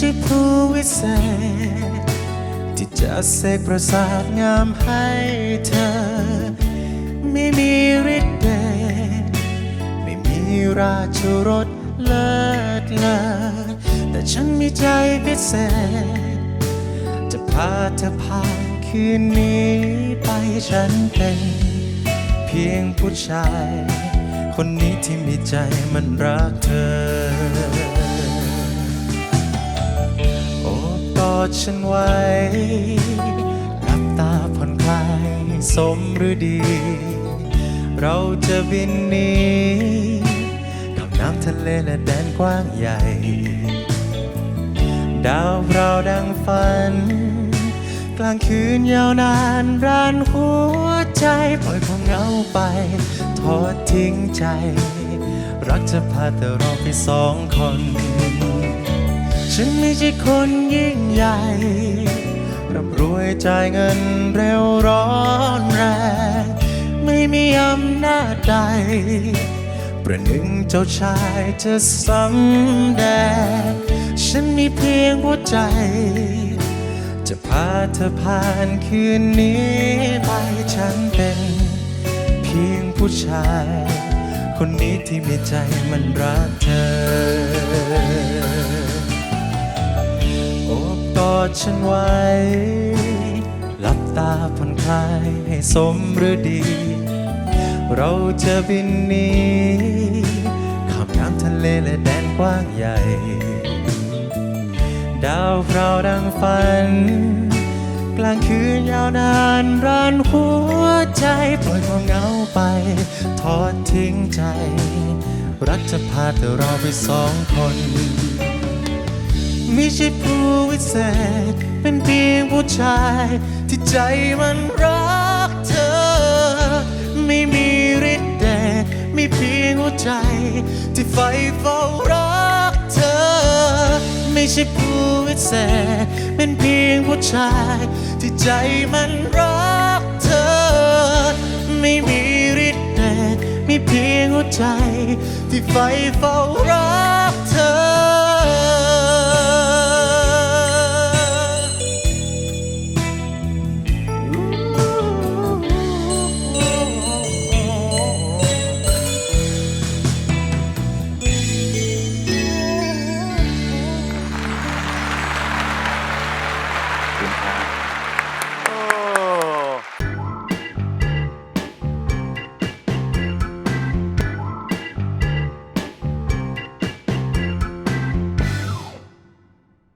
ฉันไม่ใช่ผู้วิเศษ ที่จะเสกประสาทงามให้เธอ ไม่มีฤทธิ์เดชไม่มีราชรสเลิศเลอแต่ฉันมีใจพิเศษ จะพาเธอผ่านคืนนี้ไปฉันเป็น เพียงผู้ชาย คนนี้ที่มีใจมันรักเธอ ดฉันไว้หลับตาผ่อนคลายสมหรือดี เราจะบินหนีกับน้ำทะเลและแดนกว้างใหญ่ ดาวเราดังฝัน กลางคืนยาวนานร้านหัวใจ ปล่อยความเหงาไป ทอดทิ้งใจ รักจะพาแต่เราไปสองคน ฉันไม่ใช่คนยิ่งใหญ่ร่ำรวยจ่ายเงินเร็วร้อนแรง ไม่มีอำนาจใด ประหนึ่งเจ้าชายจะสำแดง ฉันมีเพียงหัวใจ จะพาเธอผ่านคืนนี้ไปฉันเป็น เพียงผู้ชาย คนนี้ที่มีใจมันรักเธอ อดฉันไว้ หลับตาผ่อนคลายให้สมฤดี เราจะบินหนีข้ามน้ำทะเลและแดนกว้างใหญ่ ดาวพราวดังฝัน กลางคืนยาวนานรานหัวใจ ปล่อยความเหงาไป ทอดทิ้งใจ รักจะพาแต่เราไปสองคน ใช่ผู้วิเศษ เป็นเพียงผู้ชายที่ใจมันรักเธอ ไม่มีฤทธิ์เดชมีเพียงหัวใจ ที่ไฟเฝ้ารักเธอ ไม่ใช่ผู้วิเศษ เป็นเพียงผู้ชาย ที่ใจมันรักเธอ ไม่มีฤทธิ์เดชมีเพียงหัวใจ ที่ไฟเฝ้ารักเธอ